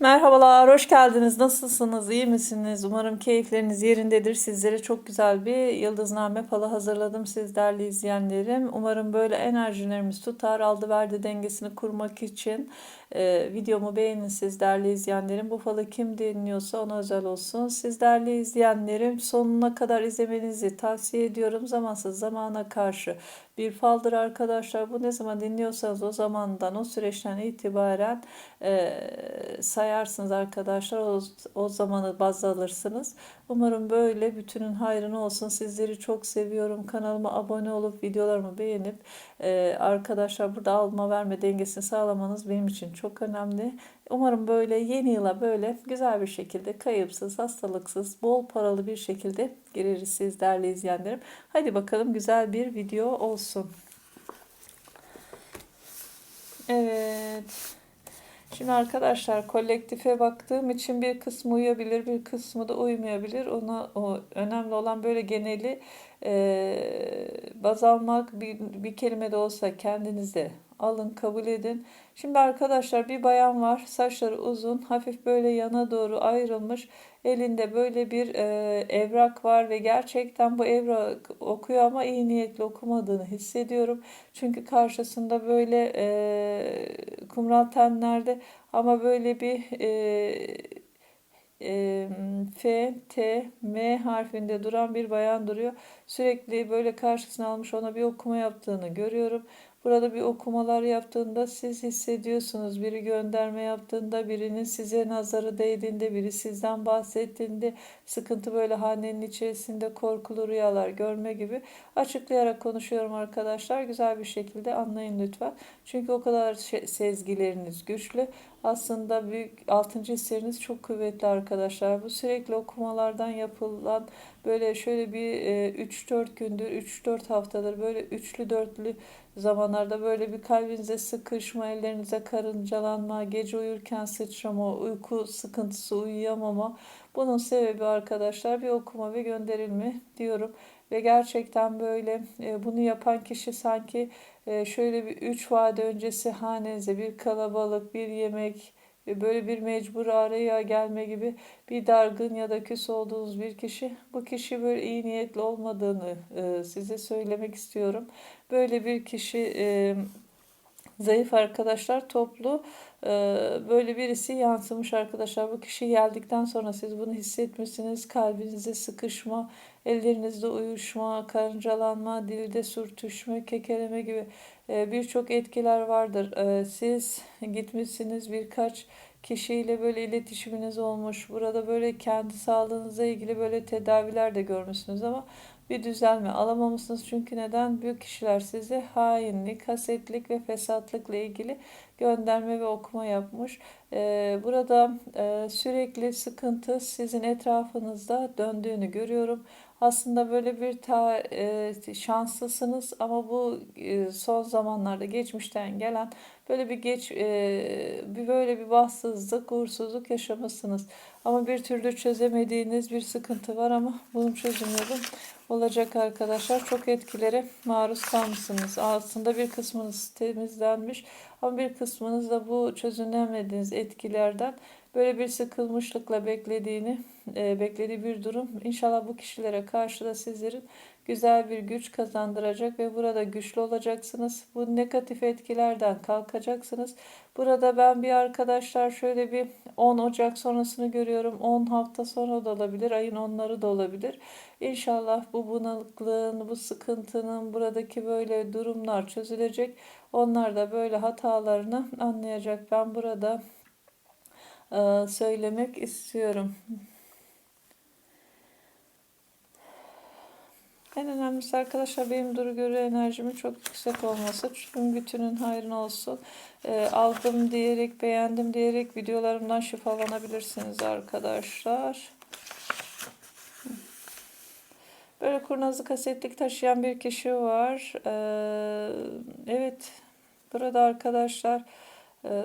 Merhabalar, hoş geldiniz. Nasılsınız? İyi misiniz? Umarım keyifleriniz yerindedir. Sizlere çok güzel bir yıldızname falı hazırladım siz değerli izleyenlerim. Umarım böyle enerjilerimiz tutar. Aldı verdi dengesini kurmak için e, videomu beğenin siz değerli izleyenlerim. Bu falı kim dinliyorsa ona özel olsun. Siz değerli izleyenlerim sonuna kadar izlemenizi tavsiye ediyorum. Zamansız zamana karşı bir faldır arkadaşlar. Bu ne zaman dinliyorsanız o zamandan o süreçten itibaren e, sayarsınız arkadaşlar. O, o zamanı baz alırsınız. Umarım böyle bütünün hayrına olsun. Sizleri çok seviyorum. Kanalıma abone olup videolarımı beğenip e, arkadaşlar burada alma verme dengesini sağlamanız benim için çok önemli. Umarım böyle yeni yıla böyle güzel bir şekilde kayıpsız, hastalıksız, bol paralı bir şekilde gireriz siz değerli izleyenlerim. Hadi bakalım güzel bir video olsun. Evet. Şimdi arkadaşlar kolektife baktığım için bir kısmı uyabilir, bir kısmı da uymayabilir. Ona o önemli olan böyle geneli e, baz almak bir, bir kelime de olsa kendinize alın, kabul edin. Şimdi arkadaşlar bir bayan var. Saçları uzun, hafif böyle yana doğru ayrılmış. Elinde böyle bir e, evrak var ve gerçekten bu evrak okuyor ama iyi niyetli okumadığını hissediyorum. Çünkü karşısında böyle e, kumral tenlerde ama böyle bir e, e, F, T, M harfinde duran bir bayan duruyor. Sürekli böyle karşısına almış ona bir okuma yaptığını görüyorum. Burada bir okumalar yaptığında siz hissediyorsunuz. Biri gönderme yaptığında, birinin size nazarı değdiğinde, biri sizden bahsettiğinde sıkıntı böyle hanenin içerisinde korkulu rüyalar görme gibi açıklayarak konuşuyorum arkadaşlar. Güzel bir şekilde anlayın lütfen. Çünkü o kadar sezgileriniz güçlü. Aslında büyük altıncı hisleriniz çok kuvvetli arkadaşlar. Bu sürekli okumalardan yapılan böyle şöyle bir 3-4 gündür, 3-4 haftadır böyle üçlü dörtlü zamanlarda böyle bir kalbinize sıkışma, ellerinize karıncalanma, gece uyurken sıçrama, uyku sıkıntısı, uyuyamama. Bunun sebebi arkadaşlar bir okuma ve gönderilme diyorum. Ve gerçekten böyle e, bunu yapan kişi sanki e, şöyle bir üç vade öncesi hanenize bir kalabalık, bir yemek, ve böyle bir mecbur araya gelme gibi bir dargın ya da küs olduğunuz bir kişi bu kişi böyle iyi niyetli olmadığını e, size söylemek istiyorum. Böyle bir kişi e, zayıf arkadaşlar toplu e, böyle birisi yansımış arkadaşlar. Bu kişi geldikten sonra siz bunu hissetmişsiniz. Kalbinize sıkışma, ellerinizde uyuşma, karıncalanma, dilde sürtüşme, kekeleme gibi e, birçok etkiler vardır. E, siz gitmişsiniz birkaç kişiyle böyle iletişiminiz olmuş. Burada böyle kendi sağlığınıza ilgili böyle tedaviler de görmüşsünüz ama bir düzelme alamamışsınız. Çünkü neden? Büyük kişiler size hainlik, hasetlik ve fesatlıkla ilgili gönderme ve okuma yapmış. Ee, burada e, sürekli sıkıntı sizin etrafınızda döndüğünü görüyorum. Aslında böyle bir ta, e, şanslısınız ama bu e, son zamanlarda geçmişten gelen böyle bir geç e, bir böyle bir bahtsızlık, uğursuzluk yaşamışsınız. Ama bir türlü çözemediğiniz bir sıkıntı var ama bunun çözüm yolu olacak arkadaşlar. Çok etkilere maruz kalmışsınız. Aslında bir kısmınız temizlenmiş ama bir kısmınız da bu çözülemediğiniz etkilerden böyle bir sıkılmışlıkla beklediğini, e, beklediği bir durum. İnşallah bu kişilere karşı da sizlerin güzel bir güç kazandıracak ve burada güçlü olacaksınız. Bu negatif etkilerden kalkacaksınız. Burada ben bir arkadaşlar şöyle bir 10 Ocak sonrasını görüyorum. 10 hafta sonra da olabilir. Ayın onları da olabilir. İnşallah bu bunalıklığın, bu sıkıntının, buradaki böyle durumlar çözülecek. Onlar da böyle hatalarını anlayacak. Ben burada e, söylemek istiyorum. En önemlisi arkadaşlar benim duru göre enerjimin çok yüksek olması. Çünkü bütünün hayrına olsun. E, aldım diyerek, beğendim diyerek videolarımdan şifalanabilirsiniz arkadaşlar. Böyle kurnazlı kasetlik taşıyan bir kişi var. Ee, evet, burada arkadaşlar e,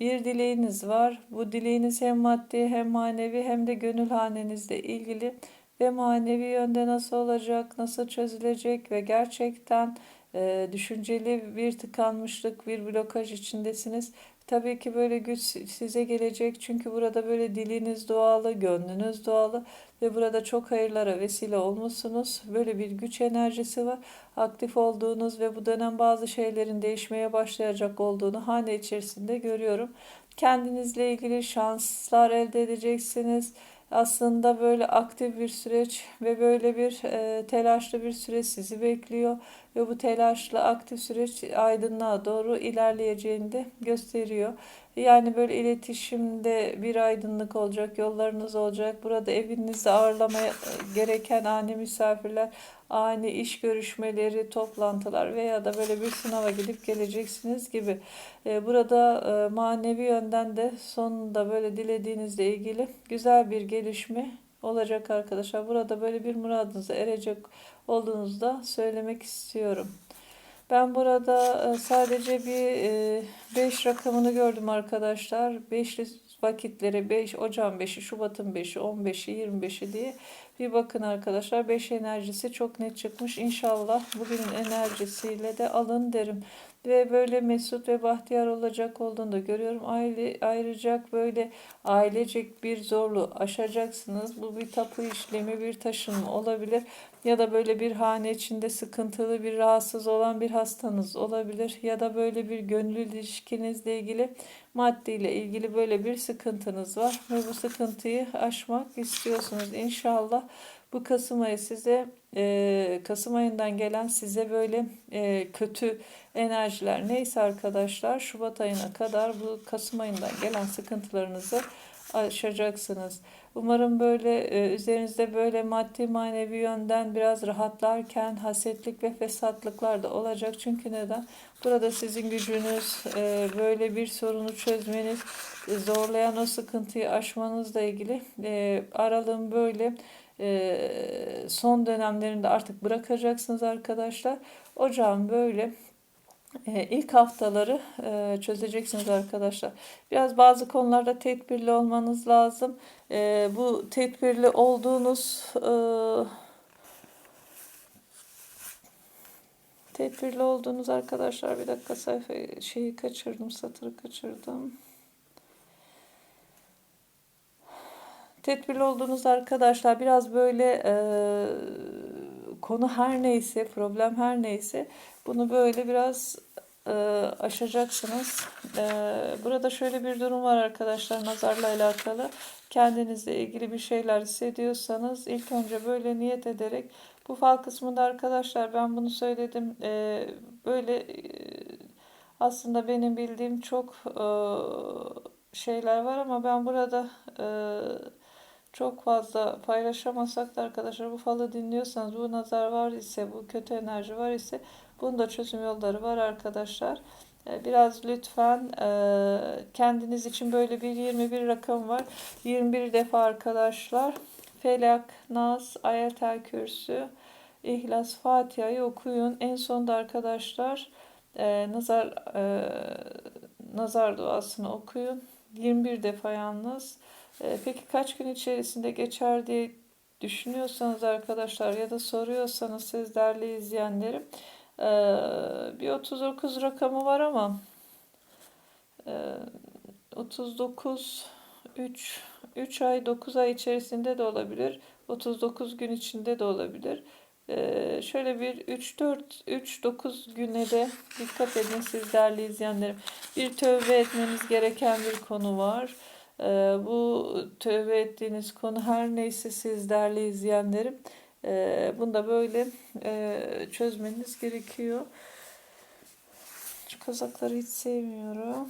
bir dileğiniz var. Bu dileğiniz hem maddi hem manevi hem de gönül hanenizle ilgili ve manevi yönde nasıl olacak, nasıl çözülecek ve gerçekten e, düşünceli bir tıkanmışlık, bir blokaj içindesiniz. Tabii ki böyle güç size gelecek çünkü burada böyle diliniz dualı, gönlünüz dualı ve burada çok hayırlara vesile olmuşsunuz. Böyle bir güç enerjisi var. Aktif olduğunuz ve bu dönem bazı şeylerin değişmeye başlayacak olduğunu hane içerisinde görüyorum. Kendinizle ilgili şanslar elde edeceksiniz. Aslında böyle aktif bir süreç ve böyle bir e, telaşlı bir süreç sizi bekliyor ve bu telaşlı aktif süreç aydınlığa doğru ilerleyeceğini de gösteriyor. Yani böyle iletişimde bir aydınlık olacak, yollarınız olacak. Burada evinizde ağırlamaya gereken ani misafirler, ani iş görüşmeleri, toplantılar veya da böyle bir sınava gidip geleceksiniz gibi. Ee, burada e, manevi yönden de sonunda böyle dilediğinizle ilgili güzel bir gelişme olacak arkadaşlar. Burada böyle bir muradınıza erecek olduğunuzda söylemek istiyorum. Ben burada e, sadece bir 5 e, rakamını gördüm arkadaşlar. Beşli vakitleri 5 Ocağın 5'i, Şubat'ın 5'i, 15'i, 25'i diye bir bakın arkadaşlar. 5 enerjisi çok net çıkmış. İnşallah bugünün enerjisiyle de alın derim ve böyle mesut ve bahtiyar olacak olduğunu da görüyorum. Aile ayıracak böyle ailecek bir zorluğu aşacaksınız. Bu bir tapu işlemi, bir taşınma olabilir ya da böyle bir hane içinde sıkıntılı bir rahatsız olan bir hastanız olabilir ya da böyle bir gönül ilişkinizle ilgili maddiyle ilgili böyle bir sıkıntınız var ve bu sıkıntıyı aşmak istiyorsunuz. İnşallah bu Kasım ayı size e, Kasım ayından gelen size böyle e, kötü enerjiler neyse arkadaşlar Şubat ayına kadar bu Kasım ayından gelen sıkıntılarınızı aşacaksınız. Umarım böyle e, üzerinizde böyle maddi manevi yönden biraz rahatlarken hasetlik ve fesatlıklar da olacak. Çünkü neden? Burada sizin gücünüz e, böyle bir sorunu çözmeniz, e, zorlayan o sıkıntıyı aşmanızla ilgili e, aralığın böyle son dönemlerinde artık bırakacaksınız arkadaşlar. Ocağın böyle ilk haftaları e, çözeceksiniz arkadaşlar. Biraz bazı konularda tedbirli olmanız lazım. E, bu tedbirli olduğunuz e, tedbirli olduğunuz arkadaşlar bir dakika sayfa şeyi kaçırdım satırı kaçırdım. Tedbirli olduğunuz arkadaşlar biraz böyle e, konu her neyse, problem her neyse bunu böyle biraz e, aşacaksınız. E, burada şöyle bir durum var arkadaşlar nazarla alakalı. Kendinizle ilgili bir şeyler hissediyorsanız ilk önce böyle niyet ederek bu fal kısmında arkadaşlar ben bunu söyledim. E, böyle e, aslında benim bildiğim çok e, şeyler var ama ben burada e, çok fazla paylaşamasak da arkadaşlar bu falı dinliyorsanız bu nazar var ise bu kötü enerji var ise bunun da çözüm yolları var arkadaşlar. Ee, biraz lütfen e, kendiniz için böyle bir 21 rakam var. 21 defa arkadaşlar. Felak, Nas, Ayetel Kürsü, İhlas, Fatiha'yı okuyun. En sonda arkadaşlar e, nazar e, nazar duasını okuyun. 21 defa yalnız. E, peki kaç gün içerisinde geçer diye düşünüyorsanız arkadaşlar ya da soruyorsanız siz değerli izleyenlerim e, bir 39 rakamı var ama e, 39 3 3 ay 9 ay içerisinde de olabilir. 39 gün içinde de olabilir. Ee, şöyle bir 3-4 3-9 güne de dikkat edin siz değerli izleyenlerim. Bir tövbe etmeniz gereken bir konu var. Ee, bu tövbe ettiğiniz konu her neyse siz değerli izleyenlerim e, bunu da böyle e, çözmeniz gerekiyor. Şu kazakları hiç sevmiyorum.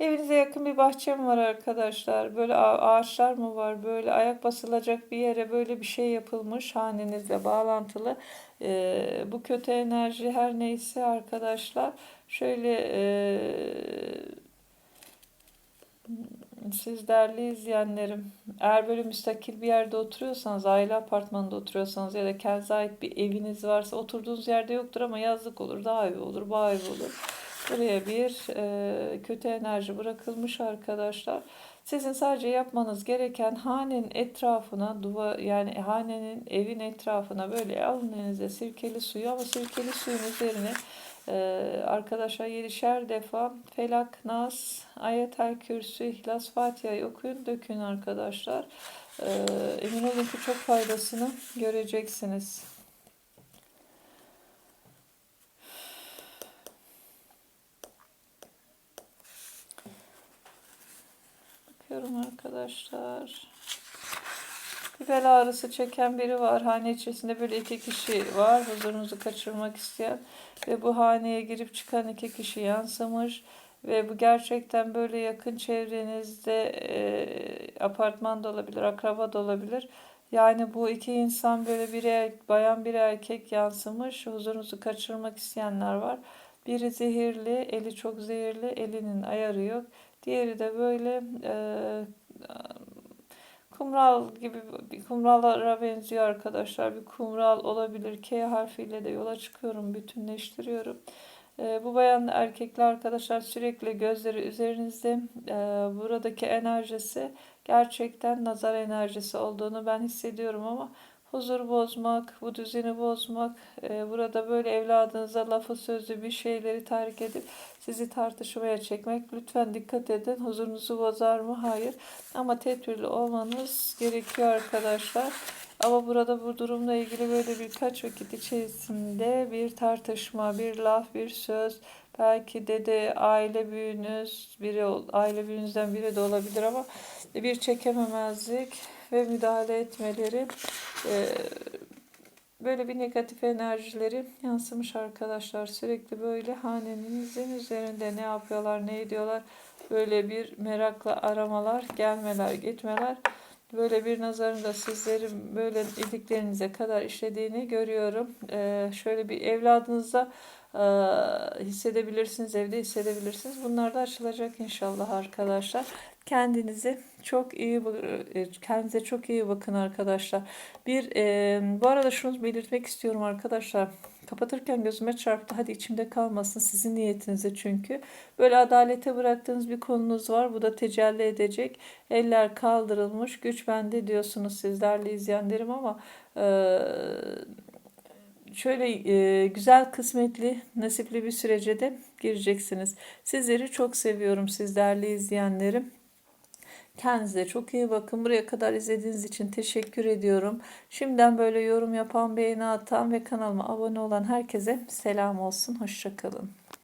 Evinize yakın bir bahçe mi var arkadaşlar? Böyle ağaçlar mı var? Böyle ayak basılacak bir yere böyle bir şey yapılmış hanenizle bağlantılı. Ee, bu kötü enerji her neyse arkadaşlar şöyle e, siz değerli izleyenlerim eğer böyle müstakil bir yerde oturuyorsanız aile apartmanında oturuyorsanız ya da kendinize ait bir eviniz varsa oturduğunuz yerde yoktur ama yazlık olur, dağ evi olur, bağ evi olur. Buraya bir e, kötü enerji bırakılmış arkadaşlar. Sizin sadece yapmanız gereken hanenin etrafına duva yani hanenin evin etrafına böyle alın elinize sirkeli suyu ama sirkeli suyun üzerine Ee, arkadaşlar yedişer defa Felak, Nas, Ayetel Kürsü, İhlas, Fatiha'yı okuyun, dökün arkadaşlar. Ee, emin olun ki çok faydasını göreceksiniz. Bakıyorum arkadaşlar. Bir bel ağrısı çeken biri var. Hane içerisinde böyle iki kişi var. Huzurunuzu kaçırmak isteyen. Ve bu haneye girip çıkan iki kişi yansımış. Ve bu gerçekten böyle yakın çevrenizde e, apartman da olabilir, akraba da olabilir. Yani bu iki insan böyle biri er- bayan biri erkek yansımış. Huzurunuzu kaçırmak isteyenler var. Biri zehirli, eli çok zehirli, elinin ayarı yok. Diğeri de böyle e, kumral gibi bir kumrallara benziyor arkadaşlar. Bir kumral olabilir. K harfiyle de yola çıkıyorum, bütünleştiriyorum. E, bu bayan erkekli arkadaşlar sürekli gözleri üzerinizde. E, buradaki enerjisi gerçekten nazar enerjisi olduğunu ben hissediyorum ama huzur bozmak, bu düzeni bozmak, e, burada böyle evladınıza lafı sözü bir şeyleri terk edip sizi tartışmaya çekmek. Lütfen dikkat edin. Huzurunuzu bozar mı? Hayır. Ama tedbirli olmanız gerekiyor arkadaşlar. Ama burada bu durumla ilgili böyle birkaç vakit içerisinde bir tartışma, bir laf, bir söz, belki de de aile büyüğünüz, biri aile büyüğünüzden biri de olabilir ama bir çekememezlik ve müdahale etmeleri e, böyle bir negatif enerjileri yansımış arkadaşlar. Sürekli böyle hanenizin üzerinde ne yapıyorlar, ne ediyorlar böyle bir merakla aramalar, gelmeler, gitmeler. Böyle bir nazarın da sizlerin böyle iliklerinize kadar işlediğini görüyorum. Ee, şöyle bir evladınızda e, hissedebilirsiniz, evde hissedebilirsiniz. Bunlar da açılacak inşallah arkadaşlar. Kendinizi çok iyi e, kendinize çok iyi bakın arkadaşlar. Bir e, bu arada şunu belirtmek istiyorum arkadaşlar. Kapatırken gözüme çarptı. Hadi içimde kalmasın sizin niyetinize çünkü. Böyle adalete bıraktığınız bir konunuz var. Bu da tecelli edecek. Eller kaldırılmış. Güç bende diyorsunuz sizlerle izleyenlerim ama e, şöyle e, güzel kısmetli, nasipli bir sürece de gireceksiniz. Sizleri çok seviyorum sizlerle izleyenlerim. Kendinize çok iyi bakın. Buraya kadar izlediğiniz için teşekkür ediyorum. Şimdiden böyle yorum yapan, beğeni atan ve kanalıma abone olan herkese selam olsun. Hoşçakalın.